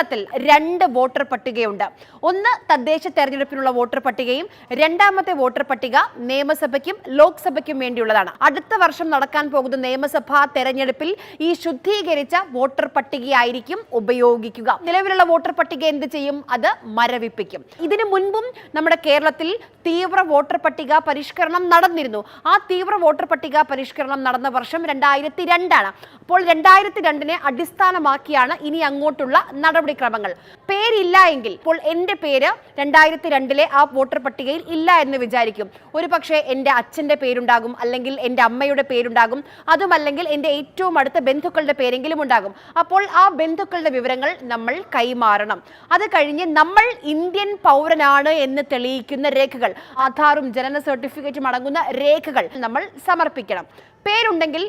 കേരളത്തിൽ രണ്ട് വോട്ടർ പട്ടികയുണ്ട്. ഒന്ന് തദ്ദേശ തെരഞ്ഞെടുപ്പിനുള്ള വോട്ടർ പട്ടികയും രണ്ടാമത്തെ വോട്ടർ പട്ടിക നിയമസഭയ്ക്കും ലോക്സഭയ്ക്കും വേണ്ടിയുള്ളതാണ്. അടുത്ത വർഷം നടക്കാൻ പോകുന്ന നിയമസഭാ തെരഞ്ഞെടുപ്പിൽ ഈ ശുദ്ധീകരിച്ച വോട്ടർ പട്ടികയായിരിക്കും ഉപയോഗിക്കുക. നിലവിലുള്ള വോട്ടർ പട്ടിക എന്ത് ചെയ്യും? അത് മരവിപ്പിക്കും. ഇതിനു മുൻപും നമ്മുടെ കേരളത്തിൽ തീവ്ര വോട്ടർ പട്ടിക പരിഷ്കരണം നടന്നിരുന്നു. ആ തീവ്ര വോട്ടർ പട്ടിക പരിഷ്കരണം നടന്ന വർഷം രണ്ടായിരത്തി രണ്ടാണ്. അപ്പോൾ രണ്ടായിരത്തി രണ്ടിനെ അടിസ്ഥാനമാക്കിയാണ് ഇനി അങ്ങോട്ടുള്ള നടപടിക്രമങ്ങൾ പേരില്ല എങ്കിൽ ഇപ്പോൾ എന്റെ പേര് രണ്ടായിരത്തി രണ്ടിലെ ആ വോട്ടർ പട്ടികയിൽ ഇല്ല എന്ന് വിചാരിക്കും. ഒരു പക്ഷേ എന്റെ അച്ഛന്റെ പേരുണ്ടാകും അല്ലെങ്കിൽ എന്റെ അമ്മയുടെ പേരുണ്ടാകും. അതുമല്ലെങ്കിൽ എന്റെ ഏറ്റവും അടുത്ത ബന്ധുക്കളുടെ പേരെങ്കിലും ഉണ്ടാകും. അപ്പോൾ ആ ബന്ധുക്കളുടെ വിവരങ്ങൾ നമ്മൾ കൈമാറണം. അത് കഴിഞ്ഞ് നമ്മൾ ഇന്ത്യൻ പൗരനാണ് എന്ന് തെളിയിക്കുന്ന രേഖകൾ ആധാറും ജനന സർട്ടിഫിക്കറ്റും അടങ്ങുന്ന രേഖകൾ നമ്മൾ സമർപ്പിക്കണം. പേരുണ്ടെങ്കിൽ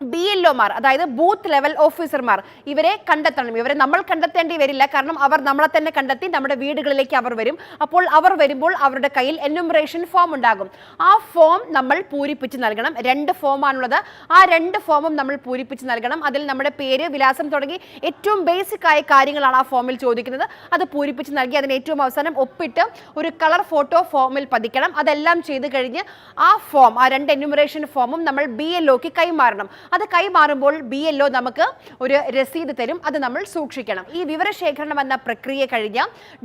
ബി എൽ ഒമാർ അതായത് ബൂത്ത് ലെവൽ ഓഫീസർമാർ ഇവരെ കണ്ടെത്തണം. ഇവരെ നമ്മൾ കണ്ടെത്തേണ്ടി വരില്ല. കാരണം അവർ നമ്മളെ തന്നെ കണ്ടെത്തി നമ്മുടെ വീടുകളിലേക്ക് അവർ വരും. അപ്പോൾ അവർ വരുമ്പോൾ അവരുടെ കയ്യിൽ എന്യൂമറേഷൻ ഫോം ഉണ്ടാകും. ആ ഫോം നമ്മൾ പൂരിപ്പിച്ച് നൽകണം. രണ്ട് ഫോമാണുള്ളത് ആ രണ്ട് ഫോമും നമ്മൾ പൂരിപ്പിച്ച് നൽകണം. അതിൽ നമ്മുടെ പേര് വിലാസം തുടങ്ങി ഏറ്റവും ബേസിക് ആയ കാര്യങ്ങളാണ് ആ ഫോമിൽ ചോദിക്കുന്നത്. അത് പൂരിപ്പിച്ച് നൽകി അതിന് ഏറ്റവും അവസാനം ഒപ്പിട്ട് ഒരു കളർ ഫോട്ടോ ഫോമിൽ പതിക്കണം. അതെല്ലാം ചെയ്ത് കഴിഞ്ഞ് ആ ഫോം ആ രണ്ട് എന്യൂമറേഷൻ ഫോമും നമ്മൾ ബി എൽ ഒക്ക് കൈമാറണം. അത് കൈമാറുമ്പോൾ ബി എൽ ഒ നമുക്ക് ഒരു രസീത് തരും. അത് നമ്മൾ സൂക്ഷിക്കണം. ഈ വിവരശേഖരണം എന്ന പ്രക്രിയ കഴിഞ്ഞ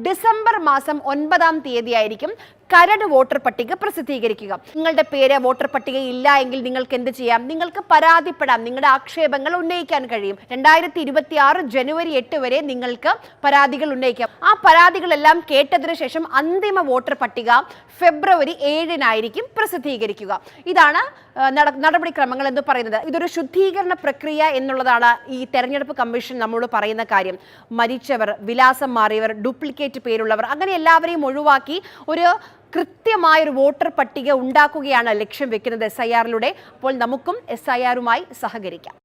ഡിസംബർ മാസം ഒൻപതാം തീയതി ആയിരിക്കും കരട് വോട്ടർ പട്ടിക പ്രസിദ്ധീകരിക്കുക. നിങ്ങളുടെ പേര് വോട്ടർ പട്ടിക ഇല്ല എങ്കിൽ നിങ്ങൾക്ക് എന്ത് ചെയ്യാം? നിങ്ങൾക്ക് പരാതിപ്പെടാം. നിങ്ങളുടെ ആക്ഷേപങ്ങൾ ഉന്നയിക്കാൻ കഴിയും. രണ്ടായിരത്തി ഇരുപത്തി ആറ് ജനുവരി എട്ട് വരെ നിങ്ങൾക്ക് പരാതികൾ ഉന്നയിക്കാം. ആ പരാതികളെല്ലാം കേട്ടതിനു ശേഷം അന്തിമ വോട്ടർ പട്ടിക ഫെബ്രുവരി ഏഴിനായിരിക്കും പ്രസിദ്ധീകരിക്കുക. ഇതാണ് നടപടിക്രമങ്ങൾ എന്ന് പറയുന്നത്. ഇതൊരു ശുദ്ധീകരണ പ്രക്രിയ എന്നുള്ളതാണ് ഈ തെരഞ്ഞെടുപ്പ് കമ്മീഷൻ നമ്മോട് പറയുന്ന കാര്യം. മരിച്ചവർ വിലാസം മാറിയവർ ഡ്യൂപ്ലിക്കേറ്റ് പേരുള്ളവർ അങ്ങനെ എല്ലാവരെയും ഒഴിവാക്കി ഒരു കൃത്യമായ ഒരു വോട്ടർ പട്ടിക ഉണ്ടാക്കുകയാണ് ലക്ഷ്യം വെക്കുന്നത് എസ് ഐ ആറിലൂടെ അപ്പോൾ നമുക്കും എസ് ഐ ആറുമായി സഹകരിക്കാം.